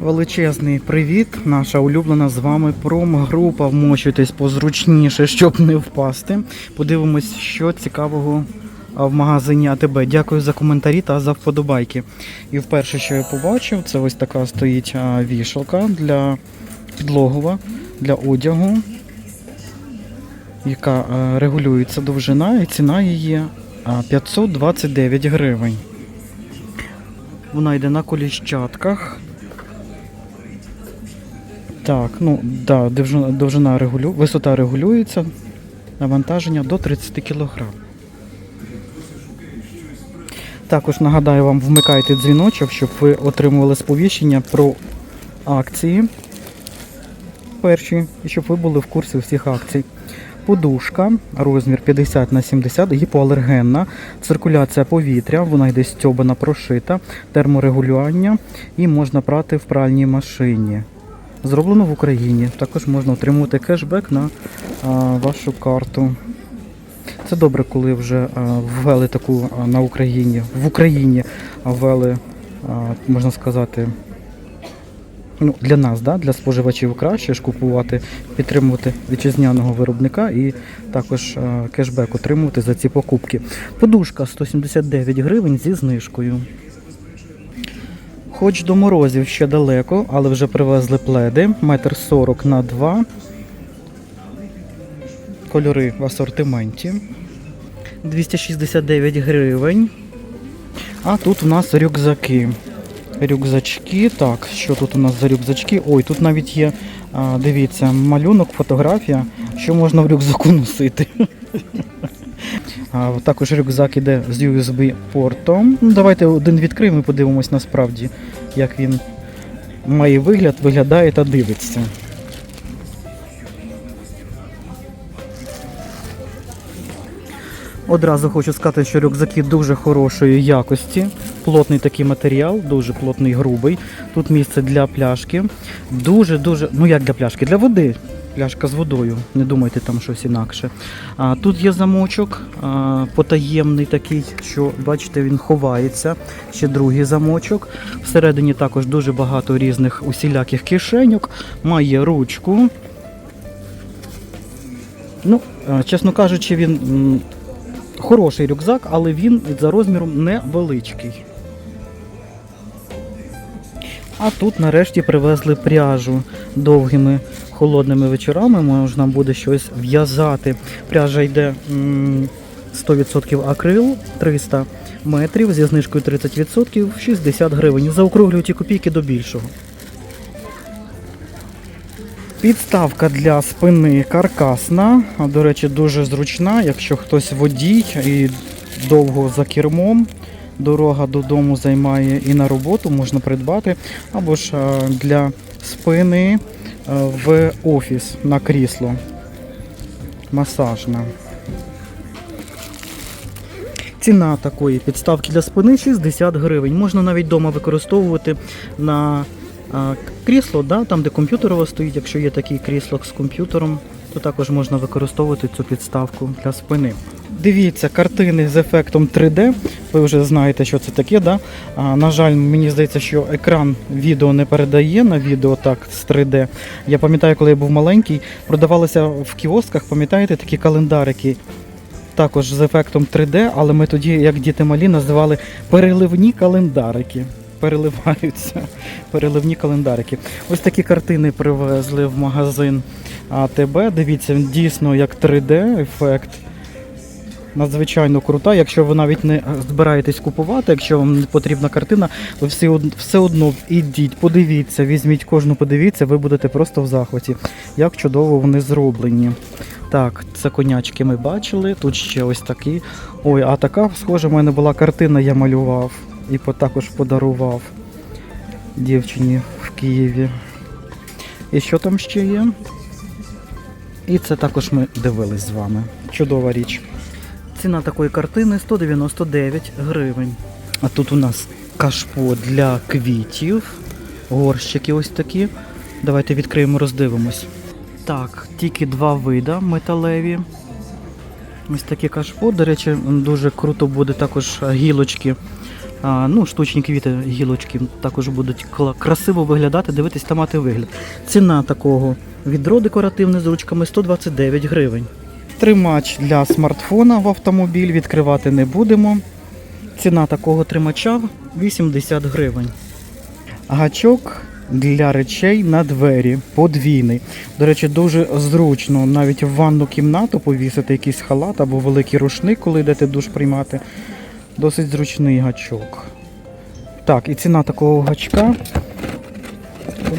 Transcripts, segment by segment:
Величезний привіт, наша улюблена з вами промо-група. Вмощуйтесь позручніше, щоб не впасти. Подивимось, що цікавого в магазині АТБ. Дякую за коментарі та за вподобайки. І вперше, що я побачив, це ось така стоїть вішалка для підлогова, для одягу, яка регулюється довжина, і ціна її 529 гривень. Вона йде на коліщатках. Так, ну да, довжина, регулю, висота регулюється, навантаження до 30 кг. Також нагадаю вам, вмикайте дзвіночок, щоб ви отримували сповіщення про акції перші, і щоб ви були в курсі всіх акцій. Подушка, розмір 50 на 70, гіпоалергенна, циркуляція повітря, вона йде стьобана, прошита, терморегулювання і можна прати в пральній машині. Зроблено в Україні. Також можна отримувати кешбек на а, вашу карту. Це добре, коли вже а, ввели таку а, на Україні. В Україні ввели, а, можна сказати, ну, для нас, да, для споживачів краще ж купувати, підтримувати вітчизняного виробника і також а, кешбек отримувати за ці покупки. Подушка 179 гривень зі знижкою. Хоч до морозів ще далеко, але вже привезли пледи. Метр 40 на 2. Кольори в асортименті. 269 гривень. А тут у нас рюкзаки. Рюкзачки. Так, що тут у нас за рюкзачки? Ой, тут навіть є, дивіться, малюнок, фотографія, що можна в рюкзаку носити. Також рюкзак іде з USB-портом. Ну, давайте один відкриємо і подивимось насправді, як він має вигляд, виглядає та дивиться. Одразу хочу сказати, що рюкзаки дуже хорошої якості. Плотний такий матеріал, дуже плотний, грубий. Тут місце для пляшки. Дуже-дуже, ну як для пляшки, для води. Пляшка з водою, не думайте там щось інакше. А, тут є замочок а, потаємний такий, що бачите, він ховається. Ще другий замочок. Всередині також дуже багато різних усіляких кишеньок. Має ручку. Ну, чесно кажучи, він хороший рюкзак, але він за розміром невеличкий. А тут нарешті привезли пряжу довгими холодними вечорами. Можна буде щось в'язати. Пряжа йде 100% акрил, 300 метрів зі знижкою 30%, 60 гривень. Заокруглюють і копійки до більшого. Підставка для спини каркасна, до речі, дуже зручна, якщо хтось водій і довго за кермом. Дорога додому займає і на роботу можна придбати, або ж для спини в офіс на крісло. Масажна. Ціна такої підставки для спини 60 гривень. Можна навіть вдома використовувати на крісло, да, там де комп'ютер у вас стоїть, якщо є такий крісло з комп'ютером, то також можна використовувати цю підставку для спини. Дивіться, картини з ефектом 3D. Ви вже знаєте, що це таке. Да? А, на жаль, мені здається, що екран відео не передає на відео так з 3D. Я пам'ятаю, коли я був маленький, продавалися в кіосках, пам'ятаєте, такі календарики. Також з ефектом 3D, але ми тоді, як діти малі, називали переливні календарики. Переливаються. Переливні календарики. Ось такі картини привезли в магазин АТБ. Дивіться, він дійсно як 3D ефект. Надзвичайно крута. Якщо ви навіть не збираєтесь купувати, якщо вам не потрібна картина, то всі, все одно ідіть, подивіться, візьміть кожну, подивіться, ви будете просто в захваті. Як чудово вони зроблені. Так, це конячки ми бачили. Тут ще ось такі. Ой, а така, схоже, в мене була картина, я малював і також подарував дівчині в Києві. І що там ще є? І це також ми дивились з вами. Чудова річ. Ціна такої картини 199 гривень. А тут у нас кашпо для квітів. Горщики ось такі. Давайте відкриємо, роздивимось. Так, тільки два вида металеві. Ось такі кашпо. До речі, дуже круто буде також гілочки ну, штучні квіти, гілочки також будуть красиво виглядати, дивитись та мати вигляд. Ціна такого відро декоративне з ручками 129 гривень. Тримач для смартфона в автомобіль відкривати не будемо. Ціна такого тримача 80 гривень. Гачок для речей на двері подвійний. До речі, дуже зручно навіть в ванну кімнату повісити якийсь халат або великий рушник, коли йдете душ приймати. Досить зручний гачок. Так, і ціна такого гачка.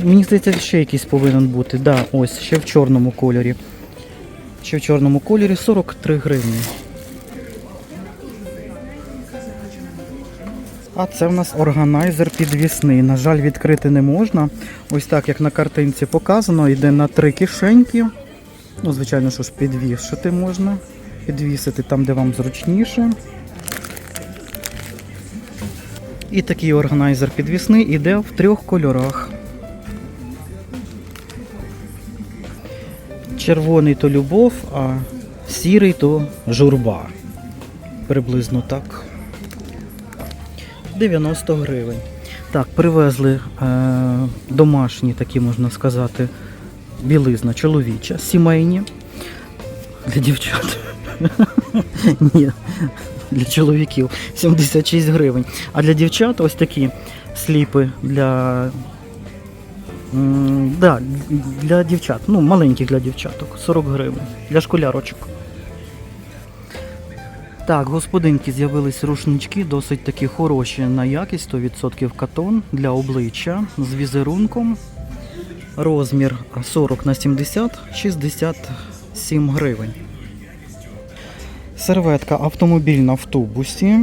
Мені здається, ще якийсь повинен бути. Да, ось, ще в чорному кольорі. Ще в чорному кольорі 43 гривні. А це в нас органайзер підвісний. На жаль, відкрити не можна. Ось так, як на картинці показано, йде на три кишеньки. Ну, звичайно, що ж підвішити можна. Підвісити там, де вам зручніше. І такий органайзер підвісний іде в трьох кольорах. Червоний то любов, а сірий то журба. Приблизно так. 90 гривень. Так, привезли е, домашні, такі можна сказати, білизна чоловіча, сімейні. Для дівчат. Ні, для чоловіків 76 гривень. А для дівчат ось такі сліпи для. Да, для дівчат, ну маленьких для дівчаток, 40 гривень. Для школярочок. Так, господинки з'явились рушнички, досить такі хороші на якість, 100% катон для обличчя з візерунком. Розмір 40 на 70, 67 гривень. Серветка автомобільна в тубусі.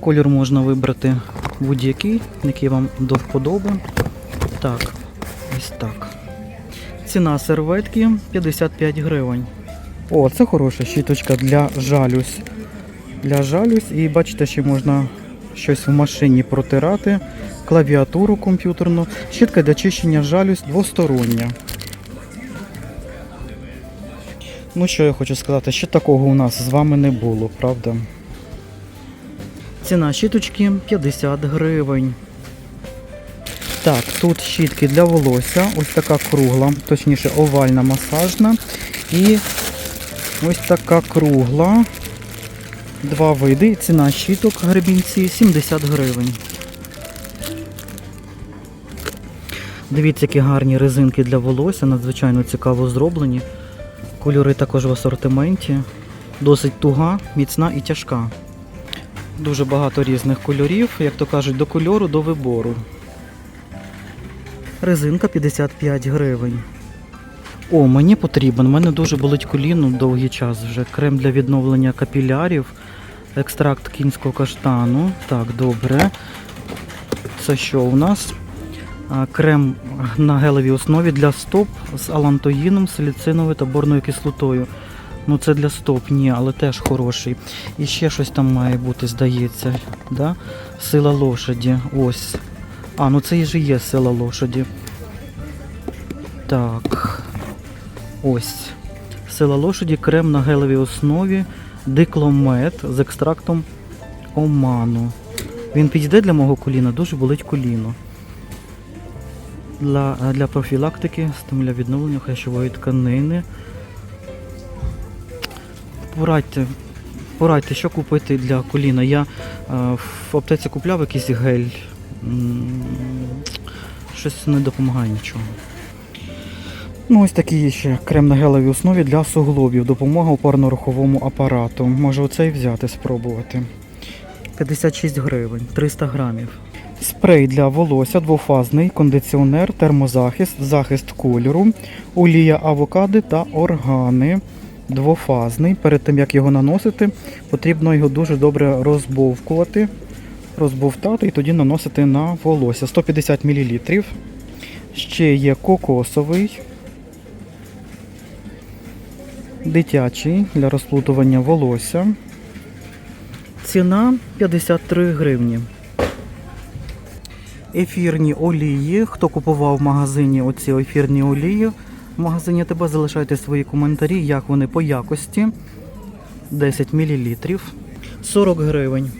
Колір можна вибрати будь-який, який вам до вподоби. Так, ось так. Ціна серветки 55 гривень. О, це хороша щіточка для жалюсь. Для жалюсь. І бачите, ще можна щось в машині протирати, клавіатуру комп'ютерну. Щітка для чищення жалюсь двостороння. Ну, що я хочу сказати, ще такого у нас з вами не було, правда? Ціна щіточки 50 гривень. Так, тут щітки для волосся, ось така кругла, точніше овальна масажна. І ось така кругла. Два види. Ціна щіток гребінці 70 гривень. Дивіться, які гарні резинки для волосся, надзвичайно цікаво зроблені. Кольори також в асортименті. Досить туга, міцна і тяжка. Дуже багато різних кольорів, як то кажуть, до кольору, до вибору. Резинка 55 гривень. О, мені потрібен. У мене дуже болить коліно довгий час вже. Крем для відновлення капілярів, екстракт кінського каштану. Так, добре. Це що у нас? Крем на гелевій основі для стоп з алантоїном, саліциновою та борною кислотою. Ну це для стоп, ні, але теж хороший. І ще щось там має бути, здається. Да? Сила лошаді. Ось. А, ну це і ж є сила лошаді. Так. Ось. Сила лошаді, крем на гелевій основі, дикломет з екстрактом оману. Він підійде для мого коліна, дуже болить коліно. Для, для профілактики, стимуля відновлення хрящової тканини. Порадьте, порадьте, що купити для коліна. Я е, в аптеці купляв якийсь гель. Щось не допомагає нічого. Ну, ось такий ще крем на гелевій основі для суглобів. Допомога опорно-руховому апарату. Може оцей взяти, спробувати. 56 гривень, 300 грамів. Спрей для волосся двофазний, кондиціонер, термозахист, захист кольору, олія авокади та органи. Двофазний. Перед тим як його наносити, потрібно його дуже добре розбовкувати, розбовтати і тоді наносити на волосся. 150 мл. Ще є кокосовий, дитячий для розплутування волосся. Ціна 53 гривні. Ефірні олії. Хто купував в магазині оці ефірні олії? В магазині тебе залишайте свої коментарі, як вони по якості. 10 мл. 40 гривень.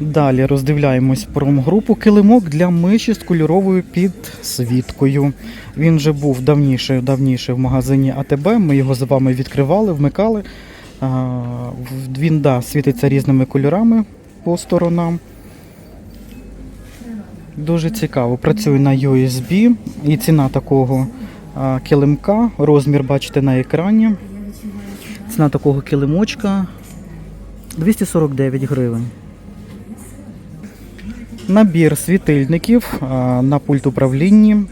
Далі роздивляємось промгрупу килимок для миші з кольоровою підсвіткою. Він вже був давніше, давніше в магазині АТБ. Ми його з вами відкривали, вмикали. Він да, світиться різними кольорами по сторонам. Дуже цікаво. Працює на USB і ціна такого килимка. Розмір бачите на екрані. Ціна такого килимочка 249 гривень. Набір світильників на пульт управління.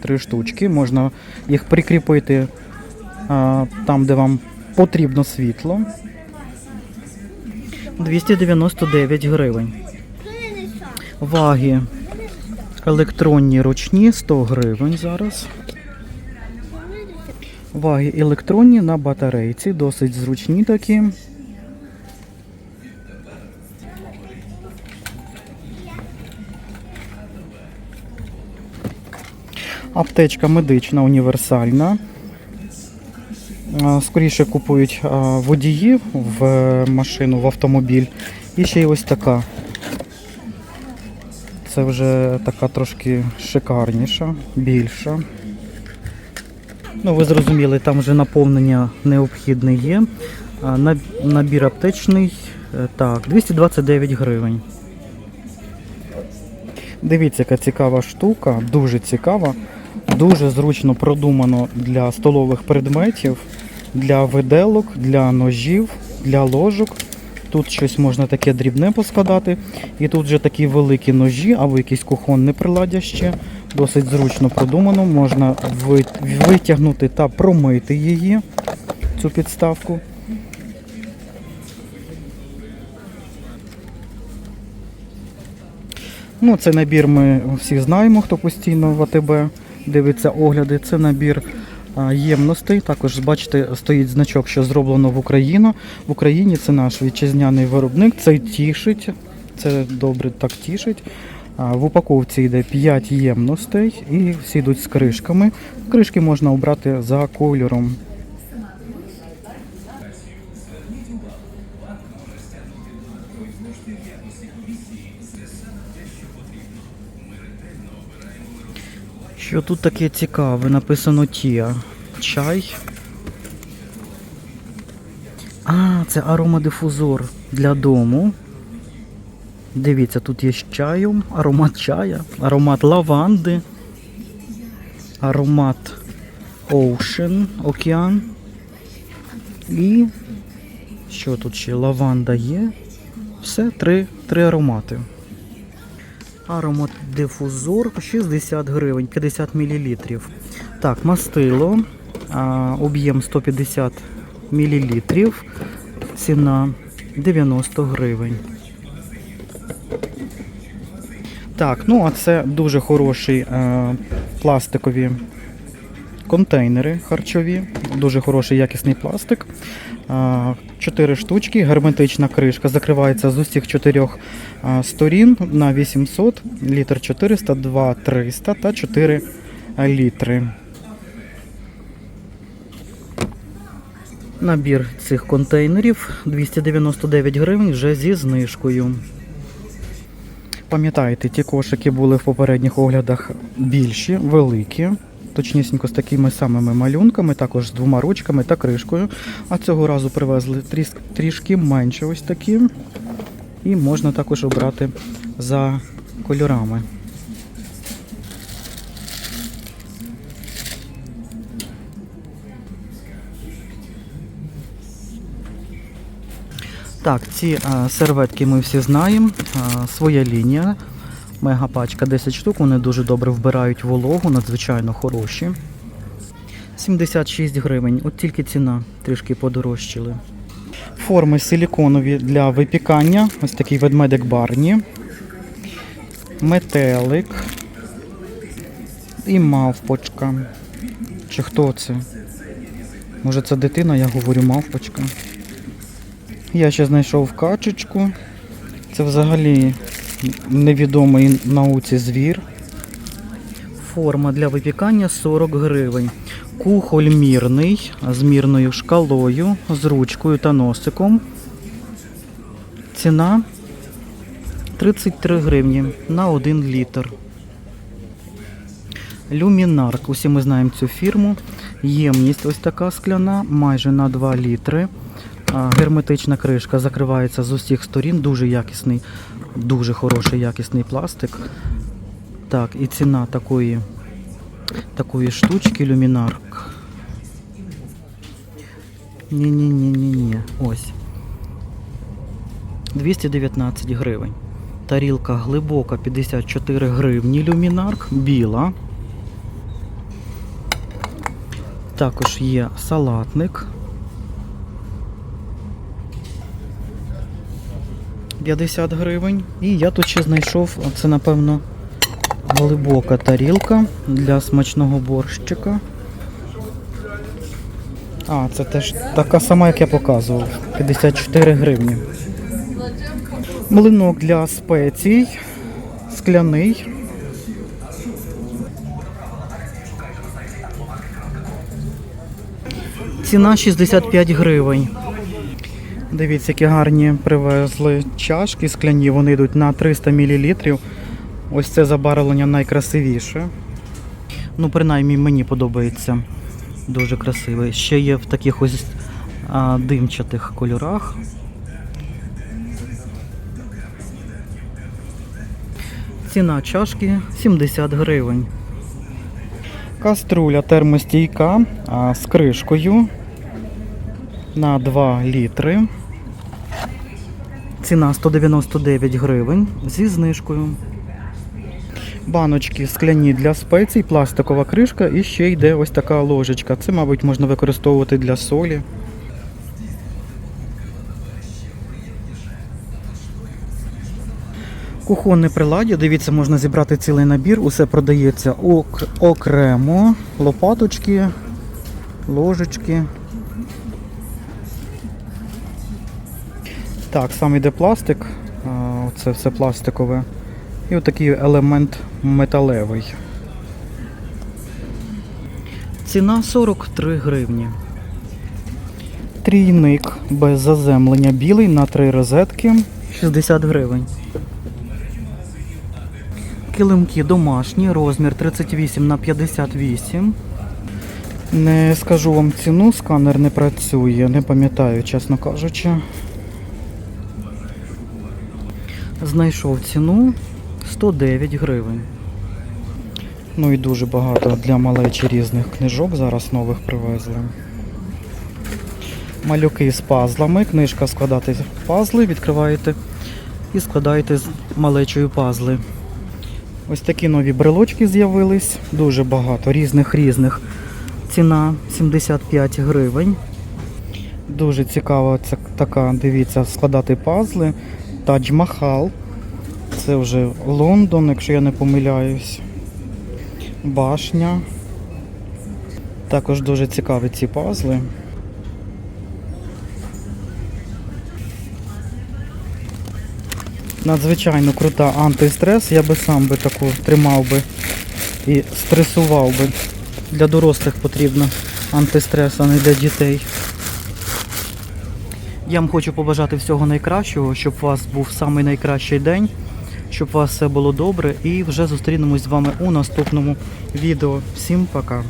Три штучки. Можна їх прикріпити там, де вам потрібно світло. 299 гривень. Ваги електронні ручні 100 гривень зараз. Ваги електронні на батарейці, досить зручні такі. Аптечка медична універсальна. Скоріше купують а, водії в е, машину, в автомобіль. І ще й ось така. Це вже така трошки шикарніша, більша. Ну, ви зрозуміли, там вже наповнення необхідне є. Набір аптечний, е, так, 229 гривень. Дивіться, яка цікава штука, дуже цікава, дуже зручно продумано для столових предметів, для виделок, для ножів, для ложок. Тут щось можна таке дрібне поскладати. І тут вже такі великі ножі, або якийсь кухонне приладдя ще. Досить зручно продумано. Можна витягнути та промити її, цю підставку. Ну, це набір ми всі знаємо, хто постійно в АТБ дивиться огляди. Це набір ємностей. Також бачите, стоїть значок, що зроблено в Україну. В Україні це наш вітчизняний виробник. Це тішить. Це добре так тішить. В упаковці йде 5 ємностей і всі йдуть з кришками. Кришки можна обрати за кольором. Що тут таке цікаве? Написано Тія. Чай. А, це аромадифузор для дому. Дивіться, тут є з чаю, аромат чая, аромат лаванди, аромат Ocean, океан. І що тут ще? Лаванда є. Все, три, три аромати. Аромат дифузор 60 гривень, 50 мл. Так, мастило. Об'єм 150 мл. Ціна 90 гривень. Так, ну а це дуже хороші е, пластикові контейнери харчові. Дуже хороший якісний пластик. А, Чотири штучки, герметична кришка. Закривається з усіх чотирьох сторін на 800, літр 400, 2 300 та 4 літри. Набір цих контейнерів 299 гривень вже зі знижкою. Пам'ятаєте, ті кошики були в попередніх оглядах більші, великі, точнісінько з такими самими малюнками, також з двома ручками та кришкою. А цього разу привезли трішки менше ось такі. І можна також обрати за кольорами. Так, ці а, серветки ми всі знаємо. А, своя лінія. Мегапачка 10 штук, вони дуже добре вбирають вологу, надзвичайно хороші. 76 гривень. От тільки ціна трішки подорожчали. Форми силіконові для випікання. Ось такий ведмедик Барні. Метелик. І мавпочка. Чи хто це? Може це дитина, я говорю мавпочка. Я ще знайшов качечку. Це взагалі невідомий науці звір. Форма для випікання 40 гривень. Кухоль мірний з мірною шкалою, з ручкою та носиком. Ціна 33 гривні на 1 літр. Люмінарк. Усі ми знаємо цю фірму. Ємність ось така скляна, майже на 2 літри. Герметична кришка закривається з усіх сторін. Дуже якісний, дуже хороший якісний пластик. Так, і ціна такої, такої штучки люмінарк. Ні-ні-ні-ні-ні. Ось. 219 гривень. Тарілка глибока 54 гривні люмінарк, біла. Також є салатник. 50 гривень. І я тут ще знайшов, це напевно глибока тарілка для смачного борщика. А, це теж така сама, як я показував. 54 гривні. Млинок для спецій. Скляний. Ціна 65 гривень. Дивіться, які гарні привезли чашки скляні. Вони йдуть на 300 мл. Ось це забарвлення найкрасивіше. Ну, принаймні, мені подобається. Дуже красивий. Ще є в таких ось а, димчатих кольорах. Ціна чашки 70 гривень. Каструля термостійка а, з кришкою на 2 літри. Ціна 199 гривень зі знижкою. Баночки скляні для спецій, пластикова кришка і ще йде ось така ложечка. Це, мабуть, можна використовувати для солі. Кухонне приладдя, дивіться, можна зібрати цілий набір, усе продається ок- окремо. Лопаточки, ложечки. Так, сам йде пластик, це все пластикове. І отакий елемент металевий. Ціна 43 гривні. Трійник без заземлення білий на три розетки 60 гривень. Килимки домашні, розмір 38 на 58. Не скажу вам ціну, сканер не працює, не пам'ятаю, чесно кажучи. Знайшов ціну 109 гривень. Ну і дуже багато для малечі різних книжок зараз нових привезли. Малюки з пазлами. Книжка складати пазли, відкриваєте і складаєте з малечою пазли. Ось такі нові брелочки з'явились. Дуже багато різних різних. Ціна 75 гривень. Дуже цікава така, дивіться, складати пазли. Тадж Махал. Це вже Лондон, якщо я не помиляюсь. Башня. Також дуже цікаві ці пазли. Надзвичайно крута антистрес. Я би сам би таку тримав би і стресував би. Для дорослих потрібно антистрес, а не для дітей. Я вам хочу побажати всього найкращого, щоб у вас був самий найкращий день, щоб у вас все було добре і вже зустрінемось з вами у наступному відео. Всім пока!